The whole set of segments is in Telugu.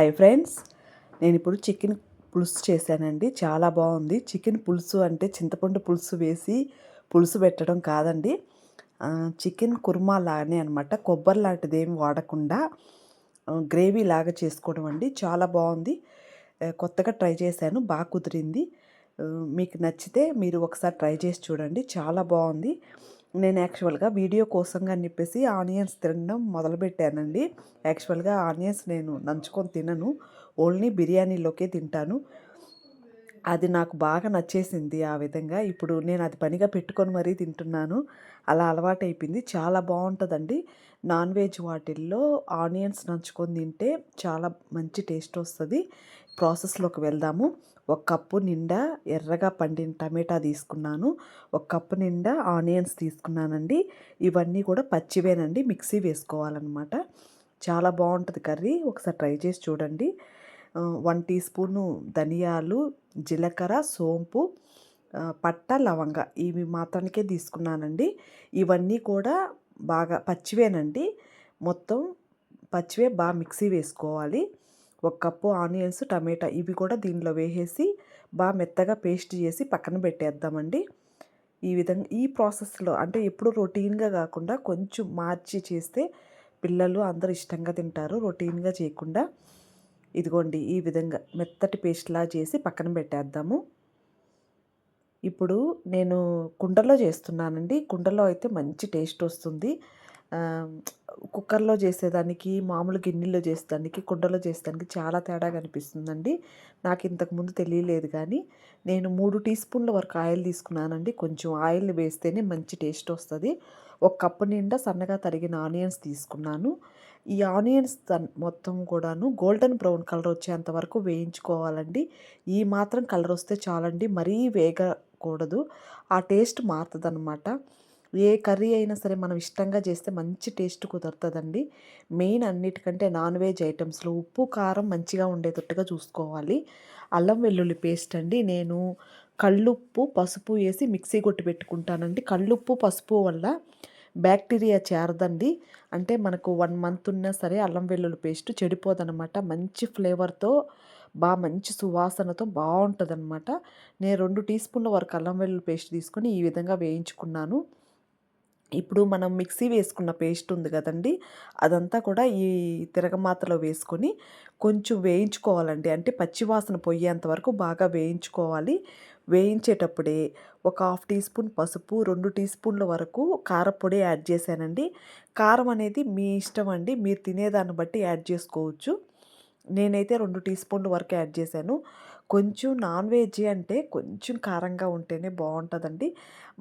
Hi friends. నేను ఇప్పుడు చికెన్ పులుసు చేశానండి. చాలా బాగుంది. చికెన్ పులుసు అంటే చింతపండు పులుసు వేసి పులుసు పెట్టడం కాదండి. చికెన్ కుర్మా లాగానే అనమాట కొబ్బరి లాంటిది ఏమి వాడకుండా గ్రేవీ లాగా చేసుకోవడం అండి. చాలా బాగుంది. కొత్తగా ట్రై చేశాను. బాగా కుదిరింది. మీకు నచ్చితే మీరు ఒకసారి ట్రై చేసి చూడండి. చాలా బాగుంది. నేను యాక్చువల్గా వీడియో కోసంగా అని చెప్పేసి ఆనియన్స్ తినడం మొదలుపెట్టానండి. యాక్చువల్గా ఆనియన్స్ నేను నంచుకొని తినను. ఓన్లీ బిర్యానీలోకే తింటాను. అది నాకు బాగా నచ్చేసింది ఆ విధంగా. ఇప్పుడు నేను అది పనిగా పెట్టుకొని మరీ తింటున్నాను. అలా అలవాటు అయిపోయింది చాలా బాగుంటుందండి. నాన్ వెజ్ వాటిల్లో ఆనియన్స్ నంచుకొని తింటే చాలా మంచి టేస్ట్ వస్తుంది. ప్రాసెస్లోకి వెళ్దాము. ఒక కప్పు నిండా ఎర్రగా పండిన టమాటా తీసుకున్నాను. ఒక కప్పు నిండా ఆనియన్స్ తీసుకున్నానండి. ఇవన్నీ కూడా పచ్చివేనండి. మిక్సీ వేసుకోవాలన్నమాట. చాలా బాగుంటుంది కర్రీ. ఒకసారి ట్రై చేసి చూడండి. వన్ టీ స్పూను ధనియాలు జీలకర్ర సోంపు పట్ట లవంగ. ఇవి మాత్రానికే తీసుకున్నానండి. ఇవన్నీ కూడా బాగా పచ్చివేనండి. మొత్తం పచ్చివే బాగా మిక్సీ వేసుకోవాలి. ఒక కప్పు ఆనియన్స్ టమాటా ఇవి కూడా దీనిలో వేసేసి బాగా మెత్తగా పేస్ట్ చేసి పక్కన పెట్టేద్దామండి. ఈ విధంగా ఈ ప్రాసెస్లో అంటే ఎప్పుడు రొటీన్గా కాకుండా కొంచెం మార్చి చేస్తే పిల్లలు అందరూ ఇష్టంగా తింటారు. రొటీన్గా చేయకుండా ఇదిగోండి ఈ విధంగా మెత్తటి పేస్ట్లా చేసి పక్కన పెట్టేద్దాము. ఇప్పుడు నేను కుండలో చేస్తున్నానండి. కుండలో అయితే మంచి టేస్ట్ వస్తుంది. కుక్కర్లో చేసేదానికి మామూలు గిన్నెలో చేసేదానికి కుండలో చేసేదానికి చాలా తేడా కనిపిస్తుందండి. నాకు ఇంతకుముందు తెలియలేదు కానీ నేను మూడు టీ స్పూన్ల వరకు ఆయిల్ తీసుకున్నానండి. కొంచెం ఆయిల్ని వేస్తేనే మంచి టేస్ట్ వస్తుంది. ఒక కప్పు నిండా సన్నగా తరిగిన ఆనియన్స్ తీసుకున్నాను. ఈ ఆనియన్స్ మొత్తం కూడాను గోల్డెన్ బ్రౌన్ కలర్ వచ్చేంత వరకు వేయించుకోవాలండి. ఈ మాత్రం కలర్ వస్తే చాలండి. మరీ వేగ వేగకూడదు ఆ టేస్ట్ మారుతుంది ఏ కర్రీ అయినా సరే మనం ఇష్టంగా చేస్తే మంచి టేస్ట్ కుదురుతుందండి. మెయిన్ అన్నిటికంటే నాన్ వెజ్ ఐటమ్స్లో ఉప్పు కారం మంచిగా ఉండేటట్టుగా చూసుకోవాలి. అల్లం వెల్లుల్లి పేస్ట్ అండి. నేను కళ్ళుప్పు పసుపు వేసి మిక్సీ కొట్టి పెట్టుకుంటానండి. కళ్ళుప్పు పసుపు వల్ల బ్యాక్టీరియా చేరదండి. అంటే మనకు వన్ మంత్ ఉన్నా సరే అల్లం వెల్లుల్లి పేస్ట్ చెడిపోదనమాట మంచి ఫ్లేవర్తో బాగా మంచి సువాసనతో బాగుంటుంది నేను రెండు టీ స్పూన్ల వరకు అల్లం వెల్లుల్లి పేస్ట్ తీసుకొని ఈ విధంగా వేయించుకున్నాను. ఇప్పుడు మనం మిక్సీ వేసుకున్న పేస్ట్ ఉంది కదండి అదంతా కూడా ఈ తిరగమాతలో వేసుకొని కొంచెం వేయించుకోవాలండి. అంటే పచ్చివాసన పోయేంత వరకు బాగా వేయించుకోవాలి. వేయించేటప్పుడే ఒక హాఫ్ టీ స్పూన్ పసుపు రెండు టీ స్పూన్ల వరకు కారపొడి యాడ్ చేశానండి. కారం అనేది మీ ఇష్టం అండి మీరు తినేదాన్ని బట్టి యాడ్ చేసుకోవచ్చు. నేనైతే రెండు టీ స్పూన్లు వరకు యాడ్ చేశాను. కొంచెం నాన్ వెజ్ అంటే కొంచెం కారంగా ఉంటేనే బాగుంటుందండి.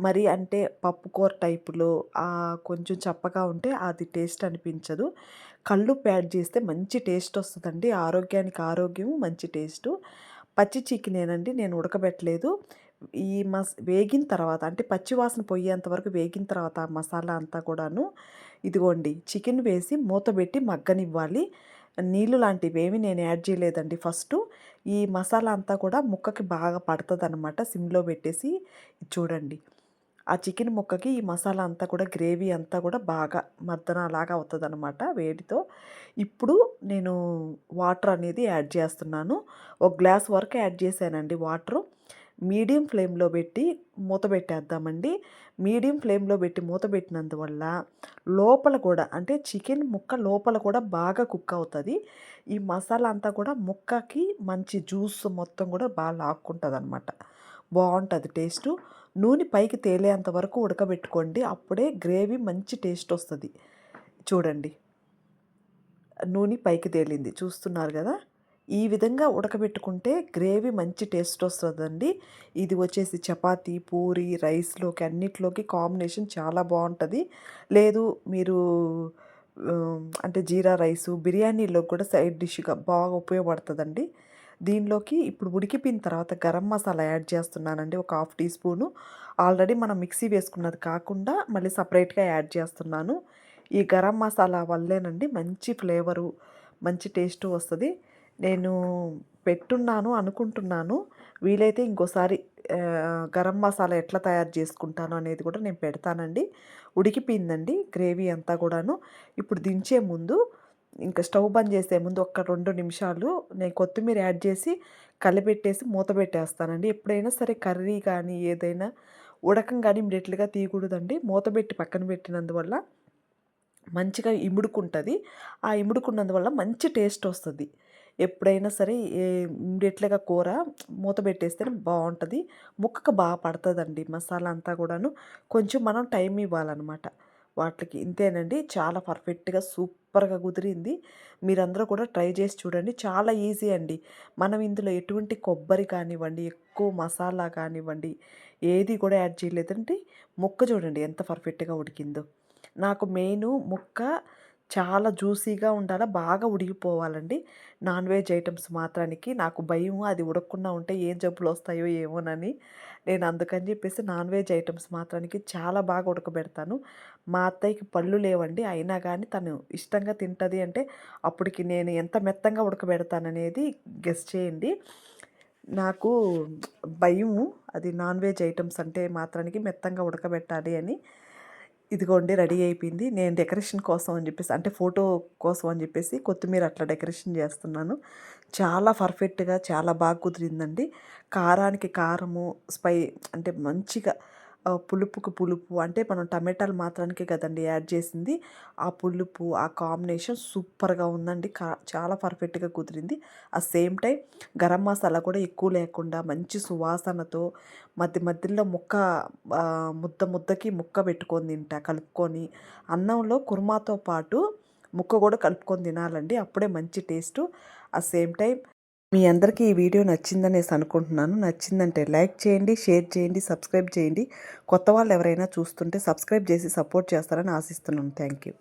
మరి అంటే పప్పుకూర టైపులో కొంచెం చప్పగా ఉంటే అది టేస్ట్ అనిపించదు. కళ్ళు యాడ్ చేస్తే మంచి టేస్ట్ వస్తుందండి. ఆరోగ్యానికి ఆరోగ్యం మంచి టేస్ట్. పచ్చి చికెనేనండి నేను ఉడకబెట్టలేదు. ఈ మస్ వేగిన తర్వాత అంటే పచ్చి వాసన పోయేంత వరకు వేగిన తర్వాత మసాలా అంతా కూడాను ఇదిగోండి చికెన్ వేసి మూత పెట్టి మగ్గనివ్వాలి. నీళ్ళు లాంటివి ఏమి నేను యాడ్ చేయలేదండి. ఫస్ట్ ఈ మసాలా అంతా కూడా ముక్కకి బాగా పడుతుంది అనమాట సిమ్లో పెట్టేసి చూడండి. ఆ చికెన్ ముక్కకి ఈ మసాలా అంతా కూడా గ్రేవీ అంతా కూడా బాగా మర్దనలాగా అవుతుంది అనమాట వేడితో. ఇప్పుడు నేను వాటర్ అనేది యాడ్ చేస్తున్నాను. ఒక గ్లాస్ వరకు యాడ్ చేశానండి వాటరు. మీడియం ఫ్లేమ్లో పెట్టి మూత పెట్టేద్దామండి. మీడియం ఫ్లేమ్లో పెట్టి మూత పెట్టినందువల్ల లోపల కూడా అంటే చికెన్ ముక్క లోపల కూడా బాగా కుక్ అవుతుంది. ఈ మసాలా అంతా కూడా ముక్కకి మంచి జ్యూస్ మొత్తం కూడా బాగా లాక్కుంటుంది అనమాట బాగుంటుంది టేస్ట్. నూనె పైకి తేలేంత వరకు ఉడకబెట్టుకోండి. అప్పుడే గ్రేవీ మంచి టేస్ట్ వస్తుంది. చూడండి. నూనె పైకి తేలింది. చూస్తున్నారు కదా? ఈ విధంగా ఉడకబెట్టుకుంటే గ్రేవీ మంచి టేస్ట్ వస్తుందండి. ఇది వచ్చేసి చపాతీ పూరి రైస్లోకి అన్నిట్లోకి కాంబినేషన్ చాలా బాగుంటుంది లేదు మీరు అంటే జీరా రైసు బిర్యానీలో కూడా సైడ్ డిష్గా బాగా ఉపయోగపడుతుందండి. దీనిలోకి ఇప్పుడు ఉడికిపోయిన తర్వాత గరం మసాలా యాడ్ చేస్తున్నానండి. ఒక హాఫ్ టీ స్పూను. ఆల్రెడీ మనం మిక్సీ వేసుకున్నది కాకుండా మళ్ళీ సపరేట్గా యాడ్ చేస్తున్నాను. ఈ గరం మసాలా వల్లేనండి మంచి ఫ్లేవరు మంచి టేస్ట్ వస్తుంది. నేను పెట్టున్నాను అనుకుంటున్నాను. వీలైతే ఇంకోసారి గరం మసాలా ఎట్లా తయారు చేసుకుంటాను అనేది కూడా నేను పెడతానండి. ఉడికిపోయిందండి గ్రేవీ అంతా కూడాను. ఇప్పుడు దించే ముందు ఇంకా స్టవ్ బంద్ చేసే ముందు ఒక రెండు నిమిషాలు నేను కొత్తిమీర యాడ్ చేసి కలిపెట్టేసి మూత పెట్టేస్తానండి. ఎప్పుడైనా సరే కర్రీ కానీ ఏదైనా ఉడకం కానీ ఇమ్మీడియట్గా తీయకూడదండి. మూత పెట్టి పక్కన పెట్టినందువల్ల మంచిగా ఇముడుకుంటుంది. ఆ ఇముడుకున్నందువల్ల మంచి టేస్ట్ వస్తుంది. ఎప్పుడైనా సరే ఇమ్మీడియట్లీగా కూర మూత పెట్టేస్తేనే బాగుంటుంది ముక్కకు బాగా పడుతుందండి మసాలా అంతా కూడాను. కొంచెం మనం టైం ఇవ్వాలన్నమాట. వాటికి ఇంతేనండి. చాలా పర్ఫెక్ట్గా సూపర్గా కుదిరింది. మీరందరూ కూడా ట్రై చేసి చూడండి. చాలా ఈజీ అండి. మనం ఇందులో ఎటువంటి కొబ్బరి కానివ్వండి ఎక్కువ మసాలా కానివ్వండి ఏది కూడా యాడ్ చేయలేదంటే ముక్క చూడండి ఎంత పర్ఫెక్ట్గా ఉడికిందో. నాకు మెయిన్ ముక్క చాలా జ్యూసీగా ఉండాలి బాగా ఉడికిపోవాలండి నాన్ వెజ్ ఐటమ్స్ మాత్రానికి. నాకు భయం అది ఉడకకుండా ఉంటే ఏం జబ్బులు వస్తాయో ఏమోనని. నేను అందుకని చెప్పేసి నాన్ వెజ్ ఐటమ్స్ మాత్రానికి చాలా బాగా ఉడకబెడతాను. మా అత్తయ్యకి పళ్ళు లేవండి. అయినా కానీ తను ఇష్టంగా తింటుంది అంటే అప్పటికి నేను ఎంత మెత్తంగా ఉడకబెడతాననేది గెస్ చేయండి. నాకు భయము అది నాన్ వెజ్ ఐటమ్స్ అంటే మాత్రానికి మెత్తంగా ఉడకబెట్టాలి అని. ఇదిగోండి రెడీ అయిపోయింది. నేను డెకరేషన్ కోసం అని చెప్పేసి అంటే ఫోటో కోసం అని చెప్పేసి కొత్తిమీర అట్లా డెకరేషన్ చేస్తున్నాను. చాలా పర్ఫెక్ట్గా చాలా బాగా కుదిరిందండి. కారానికి కారము స్పై అంటే మంచిగా పులుపుకు పులుపు అంటే మనం టమాటాలు మాత్రానికే కదండి యాడ్ చేసింది. ఆ పులుపు ఆ కాంబినేషన్ సూపర్గా ఉందండి. కా చాలా పర్ఫెక్ట్గా కుదిరింది. ఆ సేమ్ టైం గరం మసాలా కూడా ఎక్కువ లేకుండా మంచి సువాసనతో మధ్య మధ్యలో ముక్క ముద్ద ముద్దకి ముక్క పెట్టుకొని తింటా కలుపుకొని. అన్నంలో కుర్మాతో పాటు ముక్క కూడా కలుపుకొని తినాలండి. అప్పుడే మంచి టేస్టు. ఆ సేమ్ టైం మీ అందరికీ ఈ వీడియో నచ్చిందనేసి అనుకుంటున్నాను. నచ్చిందంటే లైక్ చేయండి షేర్ చేయండి సబ్స్క్రైబ్ చేయండి. కొత్త వాళ్ళు ఎవరైనా చూస్తుంటే సబ్స్క్రైబ్ చేసి సపోర్ట్ చేస్తారని ఆశిస్తున్నాను. Thank you